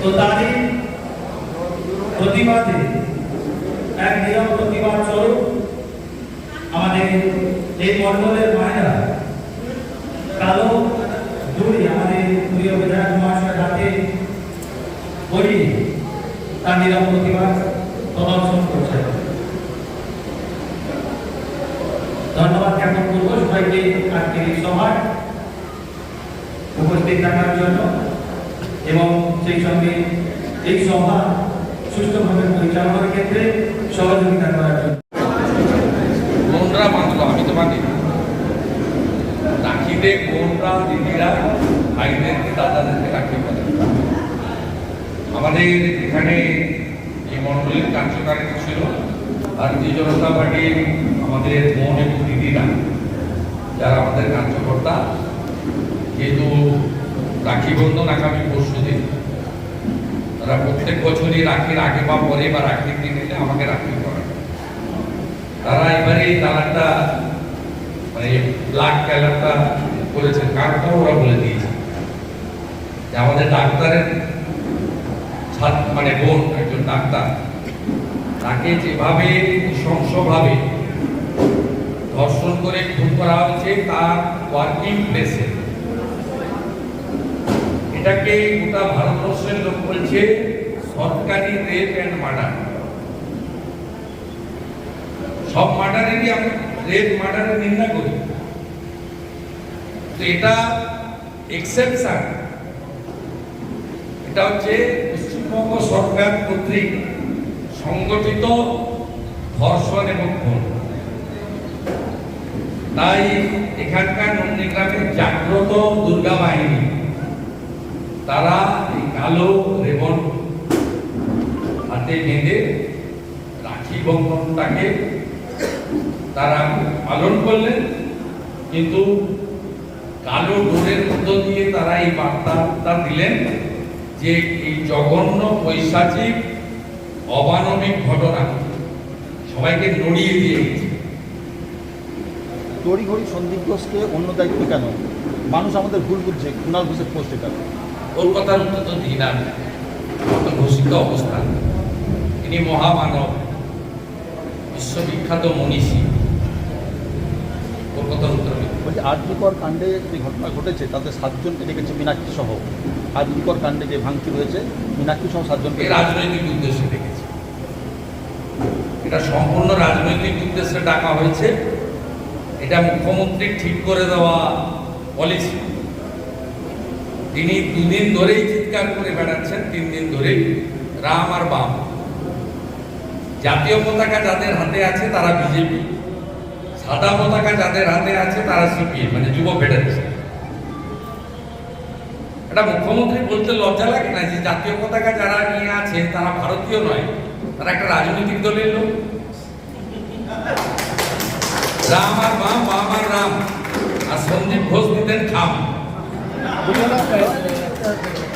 তো তারই প্রতিবাদে এক নিয়ম প্রতিবাদ স্বরূপ আমাদের এই মণ্ডলের মায়েরা কালো দূরে আমাদের প্রিয় বিধায়ক মহাশয়ের হাতে পড়িয়ে তার নিরব প্রতিবাদ প্রদর্শন করছে। ধন্যবাদ জ্ঞাপন করব সবাইকে আজকের এই সভায়। উপস্থিত থাকার জন্য এবং সেই সঙ্গে এই সভা সুষ্ঠুভাবে পরিচালনার ক্ষেত্রে সহযোগিতা করার জন্য। দিদিরা দাদাদেরকে আমাদের এখানে এই মণ্ডলের কার্যকারিতা ছিল ভারতীয় জনতা পার্টির আমাদের বোন এবং দিদিরা, যারা আমাদের কার্যকর্তা, যেহেতু রাখি বন্ধন আগামী পরশু দিন। তারা প্রত্যেক বছরই রাখির আগে বা পরে বা রাখির দিন এলে আমাকে রাখি করেন তারা এবারে এই তালাকটা মানে ব্লাক ক্যালারটা করেছেন। কারণটা ওরা বলে দিয়েছে? যে আমাদের ডাক্তারের মানে বোন, একজন ডাক্তার, তাকে যেভাবে নৃশংসভাবে ধর্ষণ করে খুন করা হয়েছে, তার ওয়ার্কিং প্লেসে। এটাকে গোটা ভারতবর্ষের লোক বলছে সরকারি রেপ অ্যান্ড মার্ডার। সব মার্ডারেরই আমি রেপ মার্ডারের নিন্দা করি। তো এটা এক্সেপশন। এটা হচ্ছে পশ্চিমবঙ্গ সরকার কর্তৃক সংগঠিত ধর্ষণ এবং খুন। তাই এখানকার নন্দীগ্রামের জাগ্রত দুর্গা বাহিনী তারা এই কালো রেবন হাতে বেঁধে রাখি বন্ধনটাকে তারা পালন করলেন, কিন্তু কালো ডোরের মধ্য দিয়ে তারা এই বার্তাটা দিলেন যে এই জঘন্য পৈশাচিক অমানবিক ঘটনা সবাইকে নড়িয়ে দিয়ে গেছে। তড়িঘড়ি সন্দীপ ঘোষকে অন্য দায়িত্ব কেন? মানুষ আমাদের ভুল বুঝছে, কুণাল ঘোষের পোস্ট এটা কলকাতার মতো তো দিন আর ঘোষিত অবস্থান। তিনি মহামানব বিশ্ববিখ্যাত মনীষী। কলকাতার উত্তর বলছি আরজিকর কাণ্ডে যে ঘটনা ঘটেছে তাতে সাতজনকে ডেকেছে মীনাক্ষী সহ। আরজিকর কাণ্ডে যে ভাঙচুর হয়েছে মীনাক্ষী সহ সাতজনকে রাজনৈতিক উদ্দেশ্যে দেখেছি। এটা সম্পূর্ণ রাজনৈতিক উদ্দেশ্যে ডাকা হয়েছে। এটা মুখ্যমন্ত্রী ঠিক করে দেওয়া পলিসি তিনি দুদিন ধরেই চিৎকার করে বেড়াচ্ছেন, তিন দিন ধরেই। রাম আর বাম। জাতীয় পতাকা যাদের হাতে আছে, তারা বিজেপি। সাদা পতাকা যাদের হাতে আছে, তারা সিপিএম মানে যুব ফেডারেশন। এটা মুখ্যমন্ত্রী বলতে লজ্জা লাগে না যে জাতীয় পতাকা যারা নিয়ে আছে, তারা ভারতীয় নয়, তারা একটা রাজনৈতিক দলের লোক। রাম আর বাম বাম আর রাম। আর সন্দীপ ঘোষ দিতেন খাম। বলছি না,